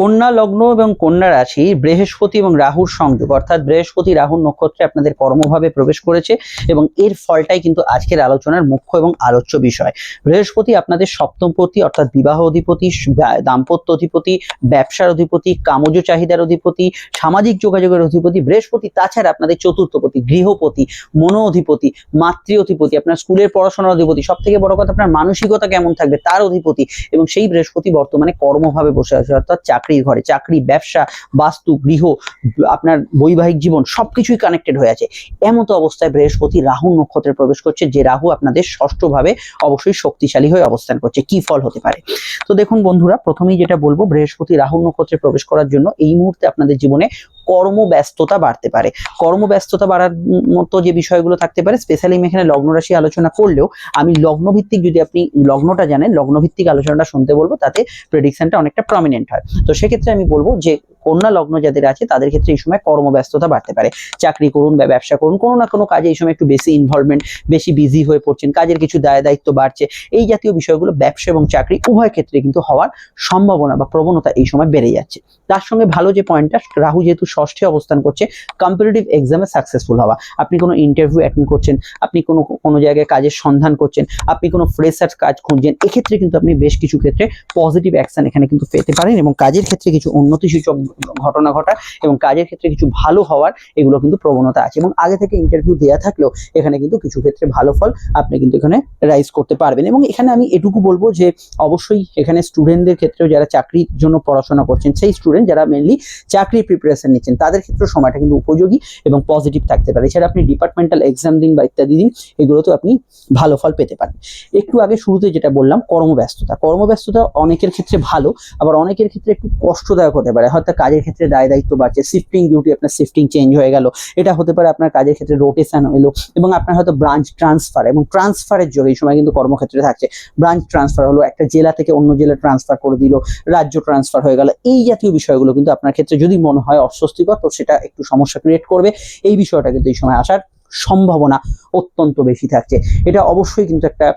কন্যা লগ্ন এবং কন্যা রাশি বৃহস্পতি এবং রাহুর সংযোগ, অর্থাৎ বৃহস্পতি রাহুর নক্ষত্রে আপনাদের কর্মভাবে প্রবেশ করেছে এবং এর ফলটাই কিন্তু আজকের আলোচনার মুখ্য এবং আলোচ্য বিষয়। বৃহস্পতি আপনাদের সপ্তমপতি, অর্থাৎ বিবাহ অধিপতি দাম্পত্য অধিপতি, ব্যবসার অধিপতি, কামজ চাহিদার অধিপতি, সামাজিক যোগাযোগের অধিপতি, বৃহস্পতি, তাছাড়া আপনাদের চতুর্থপতি, গৃহপতি মনো অধিপতি মাতৃ অধিপতি, আপনার স্কুলের পড়াশোনার অধিপতি সব থেকে বড় কথা আপনার মানসিকতা কেমন থাকবে তার অধিপতি এবং সেই বৃহস্পতি বর্তমানে কর্মভাবে বসে আছে, অর্থাৎ চাকরির ঘরে, চাকরি, ব্যবসা, বাস্তু, গৃহ, আপনার বৈবাহিক জীবন সবকিছুই কানেক্টেড হয়ে আছে। এমতো অবস্থায় বৃহস্পতি রাহু নক্ষত্রে প্রবেশ করছে, যে রাহু আপনাদের ষষ্ঠভাবে অবশ্যই শক্তিশালী হয়ে অবস্থান করছে। কি ফল হতে পারে? তো দেখুন বন্ধুরা, প্রথমেই যেটা বলব, বৃহস্পতি রাহু নক্ষত্রে প্রবেশ করার জন্য এই মুহূর্তে আপনাদের জীবনে কর্মব্যস্ততা বাড়তে পারে। কর্মব্যস্ততা বাড়ার মতো যে বিষয়গুলো থাকতে পারে স্পেশালি আমি এখানে লগ্ন রাশি আলোচনা করলেও আমি লগ্নভিত্তিক যদি আপনি লগ্নটা জানেন, লগ্নভিত্তিক আলোচনাটা শুনতে বলব, তাতে প্রেডিকশনটা অনেকটা প্রমিনেন্ট হয়। তো সেক্ষেত্রে আমি বলব যে কন্যা লগ্ন যাদের আছে, তাদের ক্ষেত্রে এই সময় কর্মব্যস্ততা বাড়তে পারে। চাকরি করুন বা ব্যবসা করুন, কোনো না কোনো কাজে এই সময় একটু বেশি ইনভলভমেন্ট বেশি বিজি হয়ে পড়ছেন, কাজের কিছু দায় দায়িত্ব বাড়ছে। এই জাতীয় বিষয়গুলো ব্যবসা এবং চাকরি উভয় ক্ষেত্রে কিন্তু হওয়ার সম্ভাবনা বা প্রবণতা এই সময় বেড়ে যাচ্ছে। তার সঙ্গে ভালো যে পয়েন্টটা রাহু যেহেতু ষষ্ঠে অবস্থান করছে কম্পিটিটিভ এক্সামে সাকসেসফুল হওয়া। আপনি কোনো ইন্টারভিউ অ্যাটেন্ড করছেন, আপনি কোনো কোনো জায়গায় কাজের সন্ধান করছেন, আপনি কোনো ফ্রেশার কাজ খুঁজছেন, এক্ষেত্রে কিন্তু আপনি বেশ কিছু ক্ষেত্রে পজিটিভ অ্যাকশন এখানে কিন্তু পেতে পারেন এবং কাজের ক্ষেত্রে কিছু উন্নতি সূচক ঘটনা ঘটা এবং কাজের ক্ষেত্রে কিছু ভালো হওয়ার এগুলো কিন্তু প্রবণতা আছে এবং আগে থেকে ইন্টারভিউ দেওয়া থাকলেও এখানে কিন্তু কিছু ক্ষেত্রে ভালো ফল আপনি কিন্তু এখানে রাইজ করতে পারবেন এবং এখানে আমি এটুকু বলব যে অবশ্যই এখানে স্টুডেন্টদের ক্ষেত্রেও যারা চাকরির জন্য পড়াশোনা করছেন, সেই স্টুডেন্ট যারা মেনলি চাকরির প্রিপারেশন নিচ্ছেন, তাদের ক্ষেত্রে সময়টা কিন্তু উপযোগী এবং পজিটিভ থাকতে পারে। এছাড়া আপনি ডিপার্টমেন্টাল এক্সাম দিন বা ইত্যাদি দিন, এগুলোতেও আপনি ভালো ফল পেতে পারেন। একটু আগে শুরুতে যেটা বললাম, কর্মব্যস্ততা। কর্মব্যস্ততা অনেকের ক্ষেত্রে ভালো, আবার অনেকের ক্ষেত্রে একটু কষ্টদায়ক হতে পারে। হয়তো কাজের ক্ষেত্রে দায় দায়িত্ব বাড়ছে শিফটিং ডিউটি আপনার শিফটিং চেঞ্জ হয়ে গেল। এটা হতে পারে আপনার কাজের ক্ষেত্রে রোটেশন হলো এবং আপনার হয়তো ব্রাঞ্চ ট্রান্সফার এবং ট্রান্সফারের যোগে এই সময় কিন্তু কর্মক্ষেত্রে থাকছে। ব্রাঞ্চ ট্রান্সফার হলো, একটা জেলা থেকে অন্য জেলা ট্রান্সফার করে দিল, রাজ্য ট্রান্সফার হয়ে গেল। এই জাতীয় বিষয়গুলো কিন্তু আপনার ক্ষেত্রে যদি মনে হয় অস্বস্তিকর, তো সেটা একটু সমস্যা ক্রিয়েট করবে। এই বিষয়টা কিন্তু এই সময় আসার সম্ভাবনা অত্যন্ত বেশি থাকছে। এটা অবশ্যই কিন্তু একটা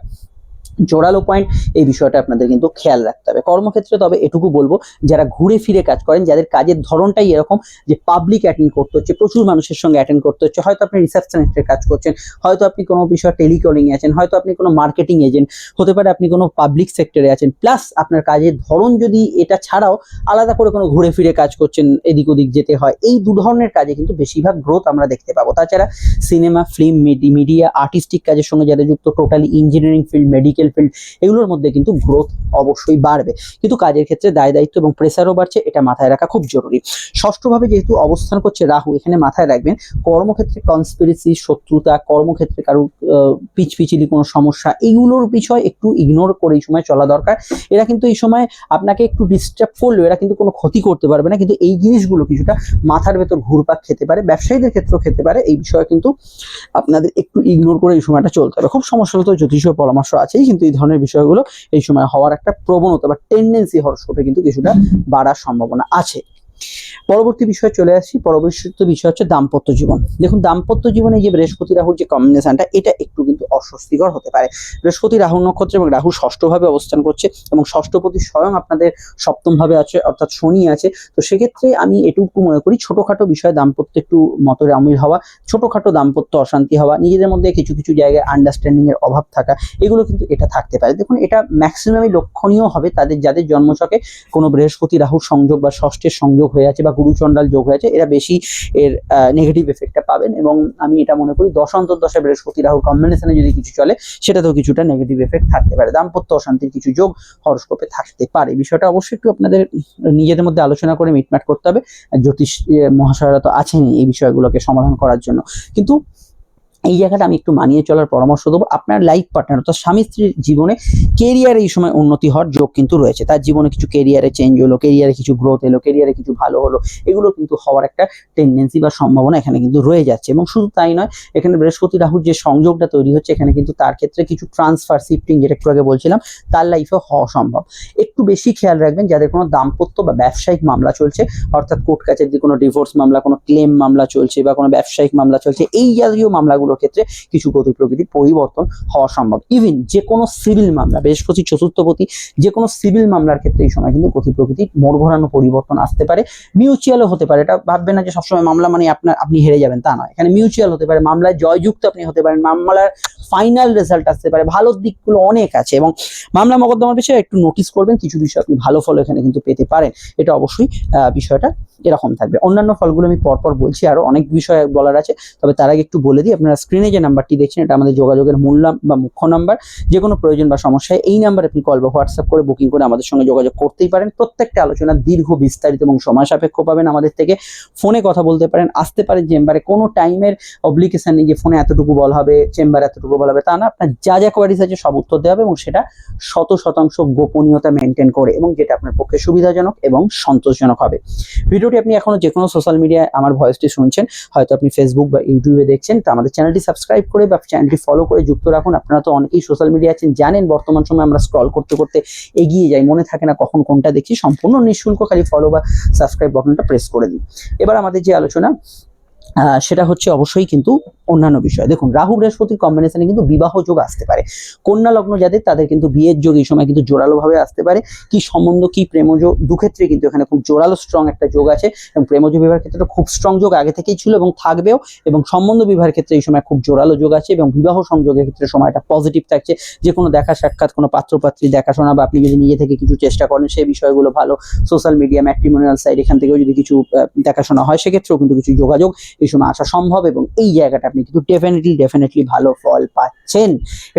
জোরালো পয়েন্ট এই বিষয়টা আপনাদের কিন্তু খেয়াল রাখতে হবে। কর্মক্ষেত্রে তবে এটুকু বলব, যারা ঘুরে ফিরে কাজ করেন, যাদের কাজের ধরনটাই এরকম যে পাবলিক অ্যাটেন্ড করতে হচ্ছে, প্রচুর মানুষের সঙ্গে অ্যাটেন্ড করতে হচ্ছে, হয়তো আপনি রিসেপশনিস্টের কাজ করছেন, হয়তো আপনি কোনো বিষয় টেলিকলিং আছেন, হয়তো আপনি কোনো মার্কেটিং এজেন্ট হতে পারে আপনি কোনো পাবলিক সেক্টরে আছেন প্লাস আপনার কাজের ধরন যদি এটা ছাড়াও আলাদা করে কোনো ঘুরে ফিরে কাজ করছেন, এদিক ওদিক যেতে হয়, এই দু ধরনের কাজে কিন্তু বেশিরভাগ গ্রোথ আমরা দেখতে পাবো। তাছাড়া সিনেমা ফিল্ম মিডিয়া আর্টিস্টিক কাজের সঙ্গে যারা যুক্ত totally engineering field medical field এগুলোর মধ্যে কিন্তু গ্রোথ অবশ্যই বাড়বে। কিন্তু কাজের ক্ষেত্রে দায় দায়িত্ব এবং প্রেসারও বাড়ছে, এটা মাথায় রাখা খুব জরুরি। ষষ্ঠভাবে যেহেতু অবস্থান করছে রাহু, এখানে মাথায় রাখবেন, কর্মক্ষেত্রে কনস্পিরেসি শত্রুতা, কর্মক্ষেত্রে কারও পিচ পিচিলি কোনো সমস্যা এইগুলোর বিষয় একটু ইগনোর করে এই সময় চলা দরকার। এরা কিন্তু এই সময় আপনাকে একটু ডিস্টার্ব করলেও এরা কিন্তু কোনো ক্ষতি করতে পারবে না, কিন্তু এই জিনিসগুলো কিছুটা মাথার ভেতর ঘুরপাক খেতে পারে, ব্যবসায়ীদের ক্ষেত্রেও খেতে পারে, এই বিষয়ে কিন্তু আপনাদের একটু ইগনোর করে এই সময়টা চলতে হবে। খুব সমস্যা তো জ্যোতিষ পরামর্শ আছেই। কিন্তু এই ধরনের বিষয়গুলো এই সময় হওয়ার একটা প্রবণতা বা টেন্ডেন্সি হরস্কোপে কিন্তু কিছুটা বাড়ার সম্ভাবনা আছে। পরবর্তী বিষয়ে চলে আসছি পরবর্তী বিষয় হচ্ছে দাম্পত্য জীবন। দেখুন, দাম্পত্য জীবনে যে বৃহস্পতি, রাহুর যে কম্বিনেশনটা এটা একটু কিন্তু অস্বস্তিকর হতে পারে। বৃহস্পতি রাহু নক্ষত্র এবং রাহু ষষ্ঠভাবে অবস্থান করছে এবং ষষ্ঠপতি স্বয়ং আপনাদের সপ্তম ভাবে আছে, অর্থাৎ শনি আছে। তো সেক্ষেত্রে আমি এটুকু মনে করি, ছোটখাটো বিষয় দাম্পত্য একটু মতরে অমিল হওয়া, ছোটখাটো দাম্পত্য অশান্তি হওয়া, নিজেদের মধ্যে কিছু কিছু জায়গায় আন্ডারস্ট্যান্ডিং এর অভাব থাকা, এগুলো কিন্তু এটা থাকতে পারে। দেখুন, এটা ম্যাক্সিমামই লক্ষণীয় হবে তাদের, যাদের জন্মছকে কোনো বৃহস্পতি, রাহুর সংযোগ বা ষষ্ঠের সংযোগ হয়ে আছে বা গুরু গুরুচণ্ডাল যোগ হয়ে আছে, এরা বেশি এর নেগেটিভ এফেক্টটা পাবেন এবং আমি এটা মনে করি দশ অন্তর্দশা বৃহস্পতি রাহু কম্বিনেশনে যদি কিছু চলে, সেটাতেও কিছুটা নেগেটিভ এফেক্ট থাকতে পারে। দাম্পত্য অশান্তির কিছু যোগ হরস্কোপে থাকতে পারে। বিষয়টা অবশ্যই একটু আপনাদের নিজেদের মধ্যে আলোচনা করে মিটমাট করতে হবে। জ্যোতিষ মহাশয়রা তো আছেনই এই বিষয়গুলোকে সমাধান করার জন্য। কিন্তু এই জায়গাটা আমি একটু মানিয়ে চলার পরামর্শ দেবো। আপনার লাইফ পার্টনার অর্থাৎ স্বামী স্ত্রীর জীবনে কেরিয়ারে এই সময় উন্নতি হওয়ার যোগ কিন্তু রয়েছে। তার জীবনে কিছু কেরিয়ারে চেঞ্জ হলো কেরিয়ারে কিছু গ্রোথ এলো কেরিয়ারে কিছু ভালো হলো, এগুলো কিন্তু হওয়ার একটা টেন্ডেন্সি বা সম্ভাবনা এখানে কিন্তু রয়ে যাচ্ছে এবং শুধু তাই নয়, এখানে বৃহস্পতি রাহুর যে সংযোগটা তৈরি হচ্ছে, এখানে কিন্তু তার ক্ষেত্রে কিছু ট্রান্সফার শিফটিং যেটা একটু আগে বলছিলাম, তার লাইফে হওয়া সম্ভব। একটু বেশি খেয়াল রাখবেন যাদের কোনো দাম্পত্য বা ব্যবসায়িক মামলা চলছে, অর্থাৎ কোর্ট কাছারি কোনো ডিভোর্স মামলা, কোনো ক্লেম মামলা চলছে বা কোনো ব্যবসায়িক মামলা চলছে, এই জাতীয় মামলাগুলো মামলাগুলোর ক্ষেত্রে কিছু গতি প্রকৃতির পরিবর্তন হওয়া সম্ভব। ইভেন যে কোনো সিভিল মামলা বৃহস্পতি চতুর্থপতি যে কোনো সিভিল মামলার ক্ষেত্রে এই সময় কিন্তু গতি প্রকৃতির মোড় ঘোরানো পরিবর্তন আসতে পারে। মিউচুয়ালও হতে পারে। এটা ভাববেন না যে সবসময় মামলা মানে আপনার, আপনি হেরে যাবেন, তা নয়। এখানে মিউচুয়াল হতে পারে, মামলায় জয়যুক্ত আপনি হতে পারেন, মামলার ফাইনাল রেজাল্ট আসতে পারে। ভালো দিকগুলো অনেক আছে এবং মামলা মোকদ্দমার বিষয়ে একটু নোটিস করবেন। কিছু বিষয় আপনি ভালো ফল এখানে কিন্তু পেতে পারেন। এটা অবশ্যই বিষয়টা এরকম থাকবে। অন্যান্য ফলগুলো আমি পরপর বলছি, আরও অনেক বিষয় বলার আছে, তবে তার আগে একটু বলে দিই, আপনারা স্ক্রিনে যে নাম্বারটি দেখছেন, এটা আমাদের যোগাযোগের মূল বা মুখ্য নাম্বার যে কোনো প্রয়োজন বা সমস্যায় এই নাম্বারে আপনি কল বা হোয়াটসঅ্যাপ করে বুকিং করে আমাদের সঙ্গে যোগাযোগ করতেই পারেন। প্রত্যেকটা আলোচনা দীর্ঘ, বিস্তারিত এবং সময় সাপেক্ষ পাবেন আমাদের থেকে। ফোনে কথা বলতে পারেন, আসতে পারেন চেম্বারে কোনো টাইমের অব্লিকেশন নেই যে ফোনে এতটুকু বলা হবে চেম্বারে এতটুকু বলা হবে, তা না। আপনার যা যা কোয়ারিজ আছে সব উত্তর দেওয়া হবে এবং সেটা শত শতাংশ গোপনীয়তা মেনটেন করে এবং যেটা আপনার পক্ষে সুবিধাজনক এবং সন্তোষজনক হবে। ভিডিওটি আপনি এখনও যে কোনো সোশ্যাল মিডিয়ায় আমার ভয়েসটি শুনছেন, হয়তো আপনি ফেসবুক বা ইউটিউবে দেখছেন, তো আমাদের চ্যানেলটি সাবস্ক্রাইব করে বা চ্যানেলটি ফলো করে যুক্ত রাখুন। আপনারা তো অনেকেই সোশ্যাল মিডিয়া আছেন, জানেন বর্তমান সময় আমরা স্ক্রল করতে করতে এগিয়ে যাই, মনে থাকে না কখন কোনটা দেখি সম্পূর্ণ নিঃশুল্ক খালি ফলো বা সাবস্ক্রাইব বাটনটা প্রেস করে দিন এবার আমাদের যে আলোচনা সেটা হচ্ছে অবশ্যই কিন্তু অন্যান্য বিষয়। দেখুন, রাহু বৃহস্পতির কম্বিনেশনে কিন্তু বিবাহ যোগ আসতে পারে। কন্যা লগ্ন যাদের তাদের কিন্তু বিয়ের যোগ এই সময় কিন্তু জোরালো ভাবে আসতে পারে। কি সম্বন্ধ, কি প্রেমজ, দুক্ষেত্রে কিন্তু এখানে খুব জোরালো স্ট্রং একটা যোগ আছে। এবং প্রেমজ বিবাহের ক্ষেত্রে খুব স্ট্রং যোগ আগে থেকেই ছিল এবং থাকবেও। এবং সম্বন্ধ বিবাহের ক্ষেত্রে এই সময় খুব জোরালো যোগ আছে এবং বিবাহ সংযোগের ক্ষেত্রে সময়টা পজিটিভ থাকছে। যে কোনো দেখা সাক্ষাৎ, কোনো পাত্রপাত্রী দেখাশোনা বা আপনি যদি নিজে থেকে কিছু চেষ্টা করেন, সেই বিষয়গুলো ভালো। সোশ্যাল মিডিয়া ম্যাট্রিমোনিয়াল সাইড এখান থেকেও যদি কিছু দেখাশোনা হয়, সেক্ষেত্রেও কিন্তু কিছু যোগাযোগ এই সময় আসা সম্ভব এবং এই জায়গাটা কিন্তু ডেফিনেটলি ডেফিনেটলি ভালো ফল পাচ্ছেন।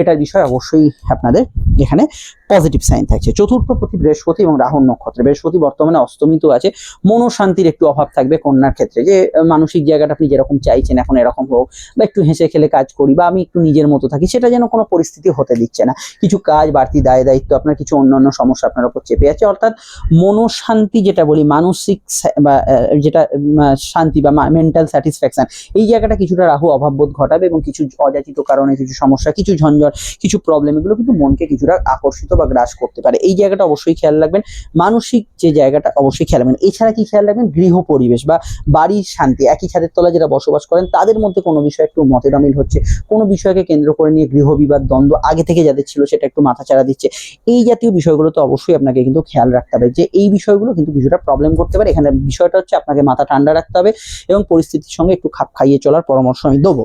এটার বিষয় অবশ্যই আপনাদের এখানে পজিটিভ সাইন থাকছে। চতুর্থ প্রতি বৃহস্পতি এবং রাহুর নক্ষত্রে, বৃহস্পতি বর্তমানে অস্তমিত আছে। মনোশান্তির একটু অভাব থাকবে কন্যার ক্ষেত্রে। যে মানসিক জায়গাটা আপনি যেরকম চাইছেন, এখন এরকম হোক, বা একটু হেসে খেলে কাজ করি, বা আমি একটু নিজের মতো থাকি, সেটা যেন কোনো পরিস্থিতি হতে দিচ্ছে না। কিছু কাজ বাড়তি দায় দায়িত্ব আপনার, কিছু অন্যান্য সমস্যা আপনার উপর চেপে আছে। অর্থাৎ মনোশান্তি যেটা বলি, মানসিক বা যেটা শান্তি বা মেন্টাল স্যাটিসফ্যাকশন এই জায়গাটা কিছুটা রাহু অভাববোধ ঘটাবে এবং কিছু অযাচিত কারণে কিছু সমস্যা, কিছু ঝঞ্ঝট, কিছু প্রবলেম এগুলো কিন্তু মনকে কিছুটা আকর্ষিত বা গ্রাস করতে পারে। এই জায়গাটা অবশ্যই খেয়াল রাখবেন। মানসিক যে জায়গাটা, অবশ্যই খেয়াল রাখবেন। এছাড়া কি খেয়াল রাখবেন? গৃহ পরিবেশ বা বাড়ির শান্তি। একই ছাদের তলায় যারা বসবাস করেন, তাদের মধ্যে কোনো বিষয় একটু মতের অমিল হচ্ছে। কোনো বিষয়কে কেন্দ্র করে নিয়ে গৃহ বিবাদ, দ্বন্দ্ব আগে থেকে যাদের ছিল, সেটা একটু মাথাচাড়া দিচ্ছে। এই জাতীয় বিষয়গুলো তো অবশ্যই আপনাকে কিন্তু খেয়াল রাখতে হবে যে এই বিষয়গুলো কিন্তু কিছুটা প্রবলেম করতে পারে। এখানে বিষয়টা হচ্ছে আপনাকে মাথা ঠান্ডা রাখতে হবে এবং পরিস্থিতির সঙ্গে একটু খাপ খাইয়ে চলার পরামর্শ আমি দেবো।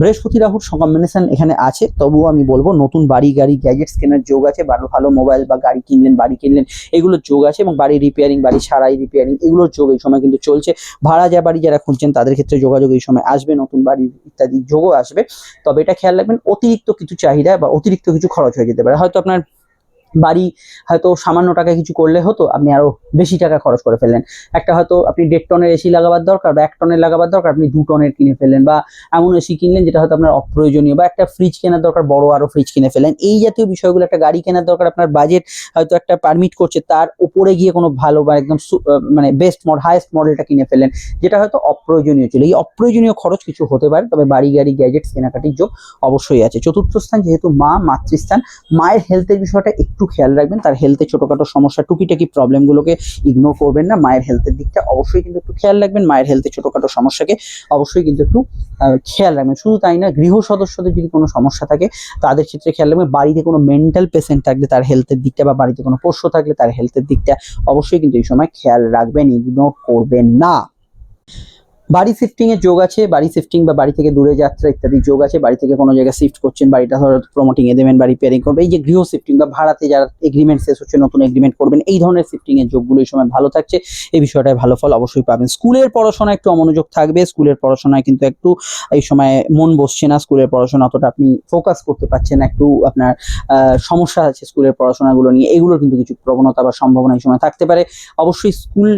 বৃহস্পতি রাহুর কম্বিনেশন এখানে আছে, তবুও আমি বলব নতুন বাড়ি, গাড়ি গ্যাজেটস কেনার যোগ আছে, ভালো ভালো মোবাইল বা গাড়ি কিনলেন, বাড়ি কিনলেন, এগুলোর যোগ আছে এবং বাড়ি রিপেয়ারিং বাড়ি সারাই রিপেয়ারিং এগুলোর যোগ এই সময় কিন্তু চলছে। ভাড়া যা বাড়ি যারা খুঁজছেন তাদের ক্ষেত্রে যোগাযোগ এই সময় আসবে, নতুন বাড়ি ইত্যাদি যোগও আসবে। তবে এটা খেয়াল রাখবেন, অতিরিক্ত কিছু চাহিদা বা অতিরিক্ত কিছু খরচ হয়ে যেতে পারে। হয়তো আপনার বাড়ি হয়তো সামান্য টাকা কিছু করলে হতো, আপনি আরও বেশি টাকা খরচ করে ফেললেন। একটা হয়তো আপনি দেড় টনের এসি লাগাবার দরকার বা এক টনের লাগাবার দরকার, আপনি দু টনের কিনে ফেললেন বা এমন এসি কিনলেন যেটা হয়তো আপনার অপ্রয়োজনীয় বা একটা ফ্রিজ কেনার দরকার, বড় আরও ফ্রিজ কিনে ফেলেন এই জাতীয় বিষয়গুলো, একটা গাড়ি কেনার দরকার, আপনার বাজেট হয়তো একটা পারমিট করছে, তার উপরে গিয়ে কোনো ভালো বা একদম মানে বেস্ট মড হাইয়েস্ট মডেলটা কিনে ফেলেন যেটা হয়তো অপ্রয়োজনীয় ছিল। এই অপ্রয়োজনীয় খরচ কিছু হতে পারে, তবে বাড়ি গাড়ি গ্যাজেটস কেনাকাটির যোগ অবশ্যই আছে। চতুর্থ স্থান যেহেতু মা, মাতৃস্থান, মায়ের হেলথের বিষয়টা একটু খেয়াল রাখবেন, তার হেলথে ছোটখাটো সমস্যা, টুকিটাকি প্রবলেমগুলোকে ইগনোর করবেন না। মায়ের হেলথের দিকটা অবশ্যই কিন্তু একটু খেয়াল রাখবেন, মায়ের হেলথে ছোটখাটো সমস্যাকে অবশ্যই কিন্তু একটু খেয়াল রাখবেন। শুধু তাই না, গৃহ সদস্যদের যদি কোনো সমস্যা থাকে, তাদের ক্ষেত্রে খেয়াল রাখবেন, বাড়িতে কোনো মেন্টাল পেশেন্ট থাকলে তার হেলথের দিকটা বা বাড়িতে কোনো পোষ্য থাকলে তার হেলথের দিকটা অবশ্যই কিন্তু এই সময় খেয়াল রাখবেন ইগনোর করবেন না। বাড়ি শিফটিং এর যোগ আছে, বাড়ি শিফটিং বা বাড়ি থেকে দূরে যাত্রা ইত্যাদি যোগ আছে, বাড়ি থেকে কোনো জায়গায় শিফট করছেন, বাড়িটা ধরো প্রমোটিং এ দেবেন, বাড়ি রিপেয়ারিং করবেন, এই যে গৃহ শিফটিং বা ভাড়াতে যারা এগ্রিমেন্ট শেষ হচ্ছে, নতুন এগ্রিমেন্ট করবেন, এই ধরনের শিফটিং এর যোগগুলো এই সময় ভালো থাকছে। এই বিষয়টায় ভালো ফল অবশ্যই পাবেন। স্কুলের পড়াশোনা একটু অমনোযোগ থাকবে, স্কুলের পড়াশোনায় কিন্তু একটু এই সময় মন বসছে না, স্কুলের পড়াশোনা অতটা আপনি ফোকাস করতে পারছেন একটু আপনার সমস্যা আছে স্কুলের পড়াশোনাগুলো নিয়ে, এগুলোর কিন্তু কিছু প্রবণতা বা সম্ভাবনা এই সময় থাকতে পারে। অবশ্যই স্কুল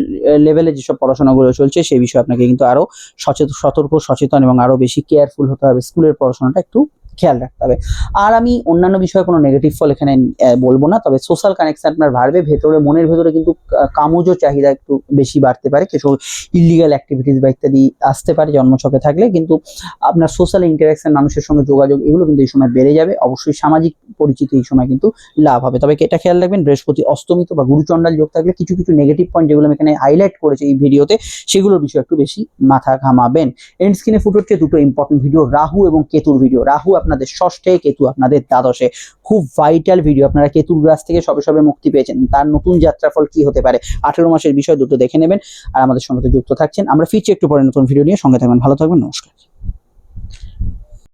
লেভেলে যেসব পড়াশোনাগুলো চলছে, সেই বিষয়ে আপনাকে কিন্তু আরও সচেতন সতর্ক সচেতন এবং আরও বেশি কেয়ারফুল হতে হবে। স্কুলের পড়াশোনাটা একটু খেয়াল রাখতে হবে। আর আমি অন্যান্য বিষয়ে কোনো নেগেটিভ ফল এখানে বলব না। তবে সোশ্যাল কানেকশন আপনার বাড়বে। ভেতরে, মনের ভেতরে কিন্তু কা- কামজ চাহিদা একটু বেশি বাড়তে পারে। কিছু ইলিগাল অ্যাক্টিভিটিস বা ইত্যাদি আসতে পারে জন্মছকে থাকলে। কিন্তু আপনার সোশ্যাল ইন্টারাকশন মানুষের সঙ্গে যোগাযোগ, এগুলো কিন্তু এই সময় বেড়ে যাবে। অবশ্যই সামাজিক পরিচিতি এই সময় কিন্তু লাভ হবে। তবে এটা খেয়াল রাখবেন, বৃহস্পতি অস্তমিত বা গুরুচণ্ডাল যোগ থাকলে কিছু কিছু নেগেটিভ পয়েন্ট যেগুলো আমি এখানে হাইলাইট করেছি এই ভিডিওতে, সেগুলোর বিষয়ে একটু বেশি মাথা ঘামাবেন। এন্ড স্ক্রিনে ফুটে উঠছে দুটো ইম্পর্টেন্ট ভিডিও রাহু এবং কেতুর ভিডিও রাহু আপনাদের ষষ্ঠে কেতু আপনাদের দ্বাদশে। খুব ভাইটাল ভিডিও আপনারা কেতুর গ্রাস থেকে সবে সবে মুক্তি পেয়েছেন। তার নতুন যাত্রাফল কি হতে পারে, আঠেরো মাসের বিষয় দুটো দেখে নেবেন। আর আমাদের সঙ্গে যুক্ত থাকছেন। আমরা ফিরছি একটু পরে নতুন ভিডিও নিয়ে। সঙ্গে থাকবেন, ভালো থাকবেন, নমস্কার।